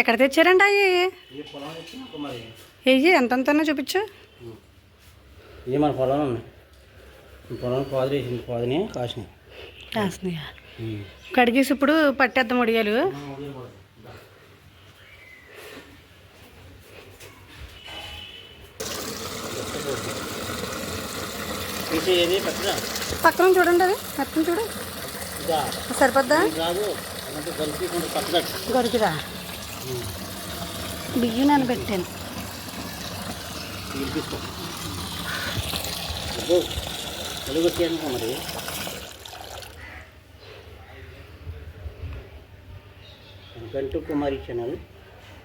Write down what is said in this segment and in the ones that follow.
ఎక్కడ తెచ్చారండి అవి వెయ్యి ఎంతెంతనో చూపించు. ఇది మన పొలం ఉన్నాయి. పొలం పాదులు వేసింది పాదుని కాసినాయి. కాస్తున్నాయా కడిగేసి ఇప్పుడు పట్టేద్దాం పెట్టరా. పక్కన చూడండి అది. పక్కన చూడు. సరిపోద్దా? ఇది బియ్యం నేను పెట్టాను ఇది తీసుకో అబ్బో తెలుగు వచ్చేయనుకో మరి. వెంకట కుమారి ఛానల్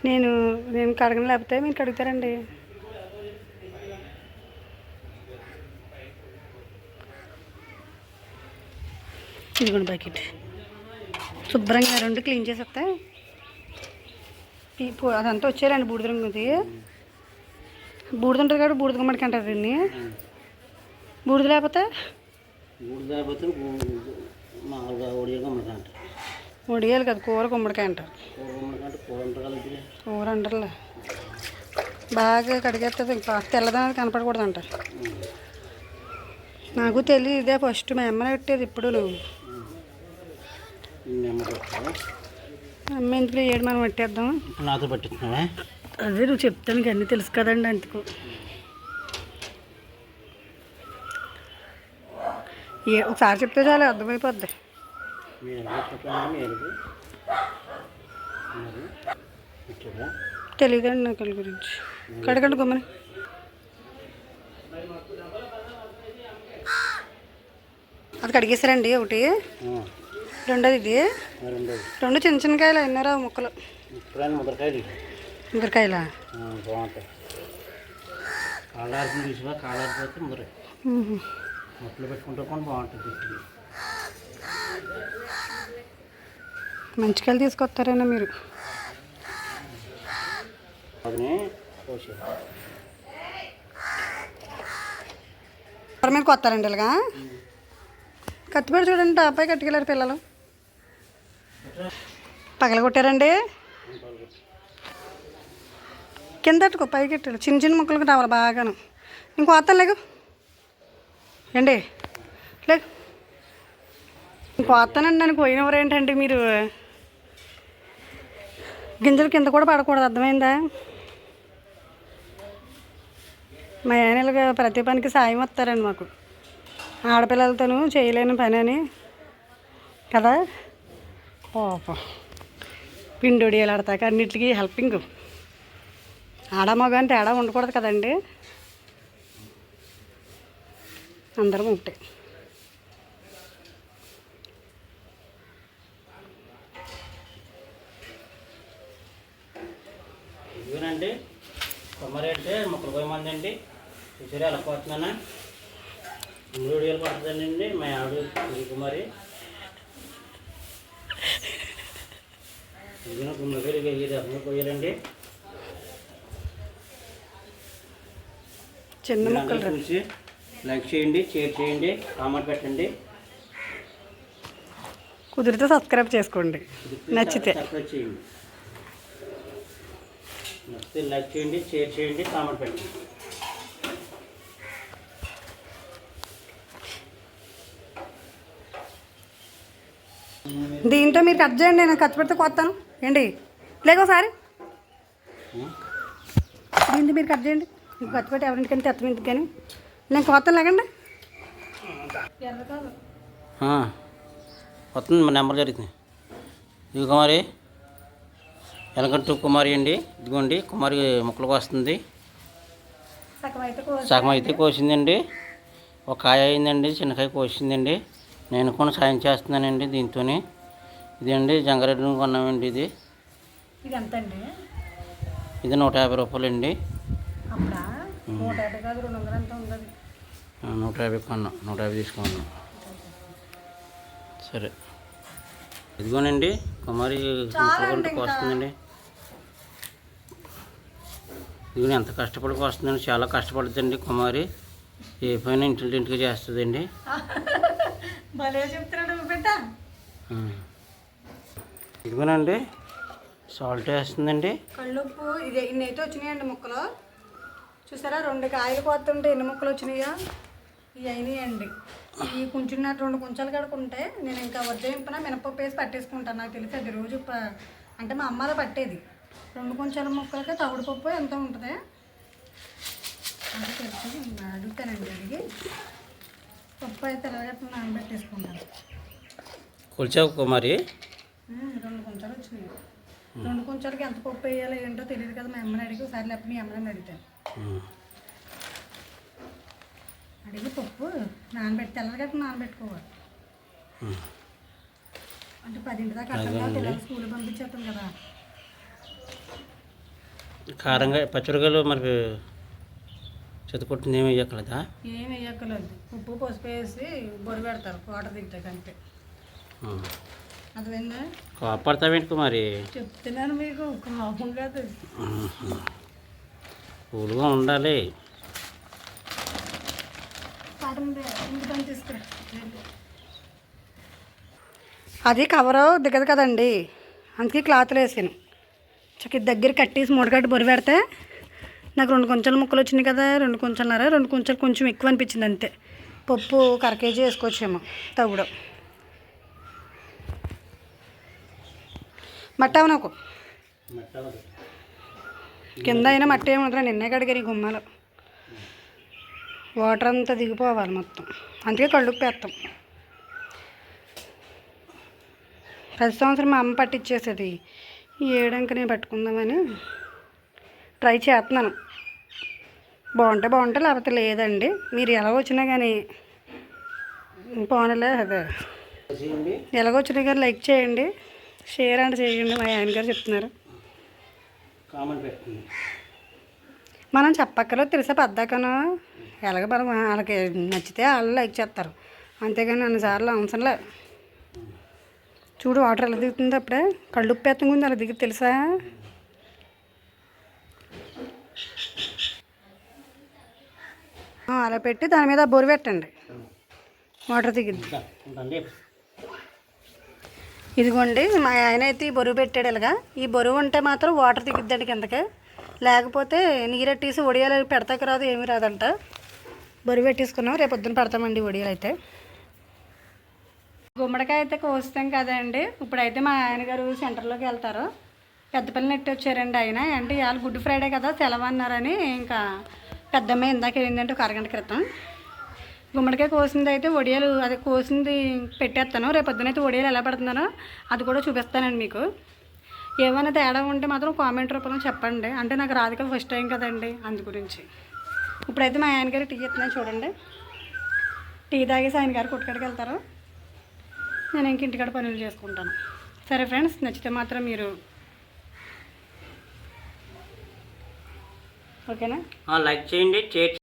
నేను నేను కడగను లేకపోతే మీరు కడుగుతారండి. ఇదిగోండి బకెట్ శుభ్రంగా రెండు క్లీన్ చేసి వస్తాయి ఈ పో- అదంతా వచ్చారండి బూడిద రంగుది. బూడిద ఉంటుంది కాబట్టి బూడిద గుమ్మడికి అంటారు దీన్ని. బూడిద లేకపోతే? మామూలుగా అంటారు. ఒడియాలి కదా కూర గుమ్మడికాయ అంటారు. కూర అంటారులే. బాగా కడిగేస్తుంది ఇంకా తెల్లదనం కనపడకూడదు అంటారు. నాకు తెలియదు ఇదే ఫస్ట్ మా అమ్మ పెట్టేది ఇప్పుడు నువ్వు. ఎందుకు ఏడు మనం పెట్టేద్దాం నాతో పట్టిస్తున్నావా? అదే నువ్వు చెప్తాను అన్నీ తెలుసు కదండి అందుకు. ఏ ఒకసారి చెప్తే చాలు అర్థమైపోద్ది. తెలియదండి నాకు వాళ్ళ గురించి. కడగండి గుమ్మని అది కడిగేసారండి ఒకటి. రెండోది ఇది. రెండు చిన్న చిన్న కాయలు ఎన్నరా ముక్కలు. ఇప్పుడైనా ముద్రకాయలు ముగ్గురికాయలా ఆ, బాగుంటాయి. కాళ్ళారిని తీసుకురా కాళ్ళారిపోతే ముద్ర మొక్కలు పెట్టుకుంటే కూడా బాగుంటుంది తీసుకుని మంచి కాయలు తీసుకొస్తారేనా మీరు. మీద కొత్తారండి ఇలాగా? కత్తిపెట్టి చూడండి అబ్బాయి కట్టుకెళ్ళారు పిల్లలు. పగల కొట్టారండి కింద పైకి చిన్న చిన్న ముక్కలకు రావాలి బాగాను. ఇంకో అత్తం లేకు. ఏండి? లేదు ఇంకో అత్తనండి నన్ను పోయినవారు ఏంటండి మీరు? గింజలు కింద కూడా పడకూడదు. అర్థమైందా? మా ఆయనలుగా ప్రతి పనికి సాయం వస్తారండి మాకు. ఆడపిల్లలతోనూ చేయలేని పని అని. కదా? పాపం. పిండి ఆడతాక అన్నిటికీ హెల్పింగ్. ఆడమగ అంటే ఆడ ఉండకూడదు కదండి. అందరం ఒకటే. ఇదిగోనండి కొమ్మరి అంటే పోయి మంది అండి. చూసారా ఎలా పోతున్నానా? మూడు వేలు పడుతుందండి. మా ఆవిడ కుమారి. ఇది అర్థం పోయాలండి చిన్న ముక్కలు. చూసి లైక్ చేయండి షేర్ చేయండి కామెంట్ పెట్టండి. కుదిరితే సబ్స్క్రైబ్ చేసుకోండి. నచ్చితే. సబ్స్క్రైబ్ చేయండి. నచ్చితే లైక్ చేయండి షేర్ చేయండి కామెంట్ పెట్టండి. దీంతో మీరు కట్ చేయండి నేను ఖర్చు పెడితే కొత్తాను. ఏంటి? లేక ఒకసారి. దీంతో మీరు కట్ చేయండి? మీకు ఖర్చు పెట్టి ఎవరింటికని తెత్తం ఎందుకు కానీ నేను కొత్త లేకండి. వస్తుంది మా నెంబర్ జరుగుతుంది. ఇది కుమారి వెనకట్టు కుమారి అండి. ఇదిగోండి కుమారి ముక్కలకు వస్తుంది. సగం అయితే కోసిందండి. ఒక కాయ అయిందండి చిన్నకాయ కోసిందండి. నేను కూడా సాయం చేస్తున్నానండి దీంతో ఇదండి జంగారెడ్డిని కొన్నామండి ఇది. ఇది ఎంత అండి ఇది నూట యాభై రూపాయలు అండి నూట యాభై కొన్నాం. నూట యాభై తీసుకున్నాం. సరే. ఇదిగోనండి కుమారి వస్తుందండి. ఇదిగోని ఎంత కష్టపడి వస్తుందండి. చాలా కష్టపడుతుందండి కుమారి. ఏ పైన ఇంటెలిజెంట్గా చేస్తుందండి. భలే చెప్తున్నాడు. ఇదిగోనండి సాల్ట్ వేస్తుందండి. కళ్ళుప్పు ఇది ఇన్ని అయితే వచ్చినాయండి ముక్కలు. చూసారా రెండు కాయలు కొత్తుంటే ఎన్ని ముక్కలు వచ్చినాయో? ఇవి అయినాయండి. ఈ కొంచెం రెండు కొంచెలు కడుకుంటే నేను ఇంకా వద్దేంపున మినపప్పు వేసి పట్టేసుకుంటాను. నాకు తెలిసి అది రోజు అంటే మా అమ్మలో పట్టేది. రెండు కొంచెల ముక్కలకి తవుడు పప్పు ఎంత ఉంటుంది? తెలుసు అడుగుతానండి అడిగి. పప్పు అయితే ఎలాగట్లా నానబెట్టేసుకుంటాను. కొలిచావు కుమారి ఉమ్, రెండు కొంచెలు వచ్చినాయి. రెండు కొంచెలకి ఎంత పప్పు వేయాలో ఏంటో తెలియదు కదా మా అమ్మని అడిగి ఒకసారి లేకపోతే మీ అమ్మని అడుగుతాను. ఉమ్. అడిగి పప్పు నానబెట్టి తెల్లగట్ట నానబెట్టుకోవాలి. అంటే పదింటి దాకా అట్లా పిల్లలు స్కూల్ పంపించేస్తాం కదా. కారంగా పచ్చడికాయలు మరి చెత్తకొట్టింది ఏమి వేయక్కలేదా ఏం వేయక్కలేదు ఉప్పు పసుపు వేసి బొడి పెడతారు వాటర్ దిగుతాయి అంతే కోపడతావేంటి కుమారి? చెప్తున్నాను మీకు కోపం కాదు కూల్గా ఉండాలి. అది కవరు దిగదు కదండి. అందుకే క్లాత్లు వేసాను. చక్క దగ్గర కట్టేసి కట్టి బొరి పెడితే నాకు రెండు కొంచెల ముక్కలు వచ్చినాయి కదా రెండు కొంచెలన్నర రెండు కొంచెలు కొంచెం ఎక్కువ అనిపించింది అంతే. పప్పు కర కేజీ వేసుకోవచ్చేమో తవ్వడం మట్టావు నాకు కింద అయినా మట్టి ఏముందిరా నిన్నే కడిగారు ఈ గుమ్మాలు. వాటర్ అంతా దిగిపోవాలి మొత్తం. అందుకే కళ్ళు ఉప్పేస్తాం ప్రతి సంవత్సరం మా అమ్మ పట్టించేసేది ఈ ఏడంక నేను పట్టుకుందామని ట్రై చేస్తున్నాను. బాగుంటే బాగుంటే లేకపోతే లేదండి. మీరు ఎలా వచ్చినా కానీ పోనలే. అదే ఎలాగొచ్చినా కానీ లైక్ చేయండి. షేర్ అంటే చేయండి మా ఆయన గారు చెప్తున్నారు. మనం చెప్పక్కర్లేదు తెలుసా పద్దాకను. ఎలాగ మనం వాళ్ళకి నచ్చితే వాళ్ళు లైక్ చేస్తారు. అంతేగాని అన్నిసార్లు అవసరంలే. చూడు వాటర్ ఎలా దిగుతుంది అప్పుడే. కళ్ళు ఉప్పేత్తం ఉంది అలా దిగి తెలుసా? అలా పెట్టి దాని మీద బొరు పెట్టండి. వాటర్ ఉండండి ఇదిగోండి మా ఆయన అయితే ఈ బరువు పెట్టాడు ఇలాగా ఈ బరువు ఉంటే మాత్రం వాటర్ దిగిద్దండి కిందకి. లేకపోతే నీరెట్టేసి ఒడియాలు పెడతాక రాదు ఏమీ రాదంట. బరువు పెట్టేసుకున్నాం రేపు పొద్దున పెడతామండి ఒడియాలు అయితే. గుమ్మడికాయ అయితే కోస్తాం కదండి. ఇప్పుడైతే మా ఆయన గారు సెంటర్లోకి వెళ్తారు. పెద్ద పిల్లలు నెట్టి వచ్చారండి ఆయన. అంటే ఇవాళ గుడ్ ఫ్రైడే కదా సెలవు అన్నారని ఇంకా పెద్దమ్మ ఇందాక ఏంటంటే ఒక అరగంట క్రితం. గుమ్మడికాయ కోసింది అయితే వడియాలు అదే కోసింది పెట్టేస్తాను. రేపు పొద్దునైతే వడియాలు ఎలా పెడుతున్నానో అది కూడా చూపిస్తానండి మీకు. ఏమైనా తేడా ఉంటే మాత్రం కామెంట్ రూపంలో చెప్పండి. అంటే నాకు రాదు ఫస్ట్ టైం కదండి అందు గురించి ఇప్పుడైతే మా ఆయన గారు టీ ఇస్తున్నాను చూడండి. టీ తాగేసి ఆయన గారు కొట్టుకడికి వెళ్తారు. నేను ఇంక ఇంటికాడ పనులు చేసుకుంటాను. సరే ఫ్రెండ్స్ నచ్చితే మాత్రం మీరు ఓకేనా? లైక్ చేయండి.